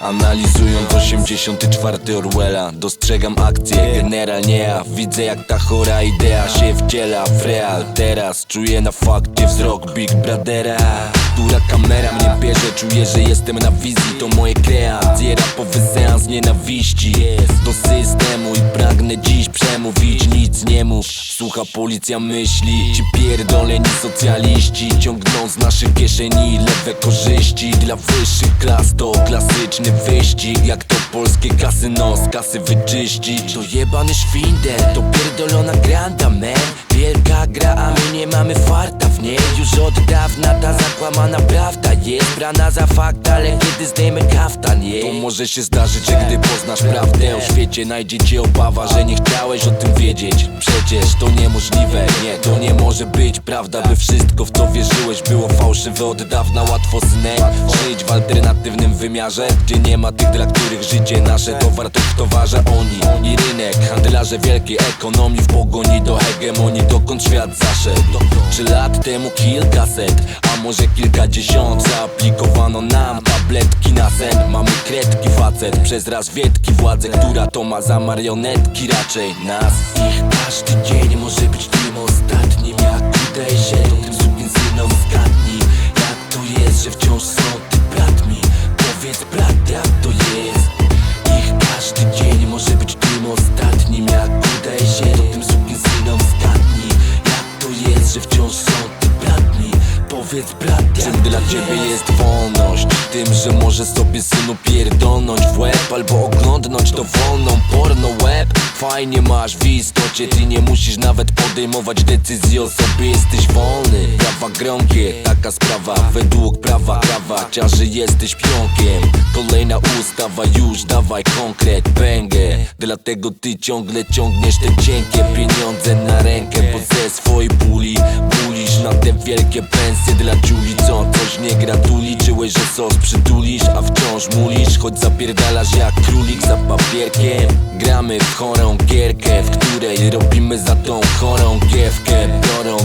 Analizując 84 Orwella Dostrzegam akcję, generalnie ja Widzę jak ta chora idea się wciela w real. Teraz czuję na fakcie wzrok Big Brothera Która kamera mnie bierze. Czuję, że jestem na wizji To moje kreacje, rapowy seans nienawiści Do systemu i pragnę dziś przemówić Nic nie mów, słucha policja myśli Ci pierdoleni socjaliści Ciągną z naszych kieszeni lewe korzyści. Dla wyższych klas to klasyczny wyścig. Jak to polskie kasyno z kasy wyczyścić. To jebany szwindel, to pierdolona granda man Gra, a my nie mamy farta. W niej Już od dawna ta zakłamana prawda jest Brana za fakt, ale kiedy zdejmę kaftan jej To może się zdarzyć, że gdy poznasz prawdę o świecie Najdzie cię obawa, że nie chciałeś o tym wiedzieć. Przecież to niemożliwe, nie, to nie może być prawda By wszystko w co wierzyłeś było fałszywe od dawna. Łatwo synek, żyć w alternatywnym wymiarze Gdzie nie ma tych, dla których życie nasze To wartość towarze. Oni i rynek Handlarze wielkiej ekonomii w pogoni do hegemonii. Dokąd świat zaszedł. Trzy lat temu kilkaset, a może kilkadziesiąt. Zaaplikowano nam tabletki na sen. Mamy kredki facet przez raz wiedki władzę Która to ma za marionetki raczej. Nas Ich każdy dzień może że wciąż są ty brat mi Powiedz brat Czym dla ciebie jest? wolność? Tym, że możesz sobie synu pierdolnąć w łeb Albo oglądnąć to wolną porno web. Fajnie masz w istocie Ty nie musisz nawet podejmować decyzji o sobie. Jesteś wolny, prawa gromkie Taka sprawa, według prawa prawa Ciąży jesteś pionkiem. Kolejna ustawa, już dawaj konkret Pęgę, dlatego ty ciągle ciągniesz te cienkie Pieniądze na rękę, bo ze swojej wielkie pensje dla ciuli Co coś nie gratuli. Liczyłeś, że sos przytulisz, a wciąż mulisz. Choć zapierdalasz jak królik za papierkiem. Gramy w chorą gierkę, w której robimy za tą chorą giewkę. Biorą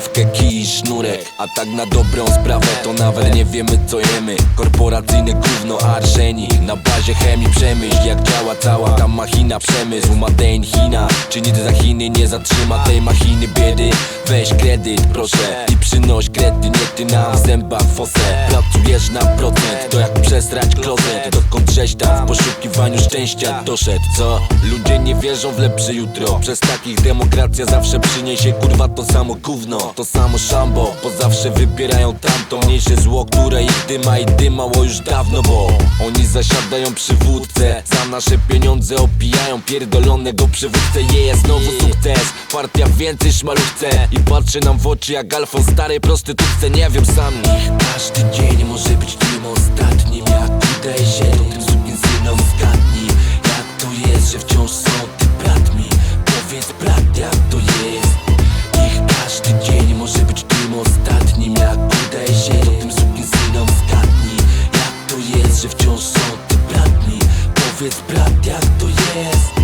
marchewkę Kij i sznurek, a tak na dobrą sprawę To nawet nie wiemy co jemy. Korporacyjne gówno arżeni Na bazie chemii przemyśl jak działa cała ta machina Przemysł Made in China. Czy nic za Chiny nie zatrzyma tej machiny biedy? Weź kredyt proszę i przynoś kredy Nie ty nam w zębach fosę. Pracujesz na procent, to jak przesrać klozet. Dokąd żeś tam w poszukiwaniu szczęścia doszedł, co? Ludzie nie wierzą w lepsze jutro. Przez takich demokracja zawsze przyniesie kurwa to samo gówno To samo szambo, bo zawsze wybierają tamto mniejsze zło Które ich dyma i dymało już dawno Bo oni zasiadają przy wódce Za nasze pieniądze opijają pierdolonego przywódcę. Je znowu sukces, partia więcej szmalu chce I patrzy nam w oczy jak Alfon starej prostytutce Nie wiem sam. Ich każdy dzień może być tym ostatnim Jak udaje się Powiedz brat jak to jest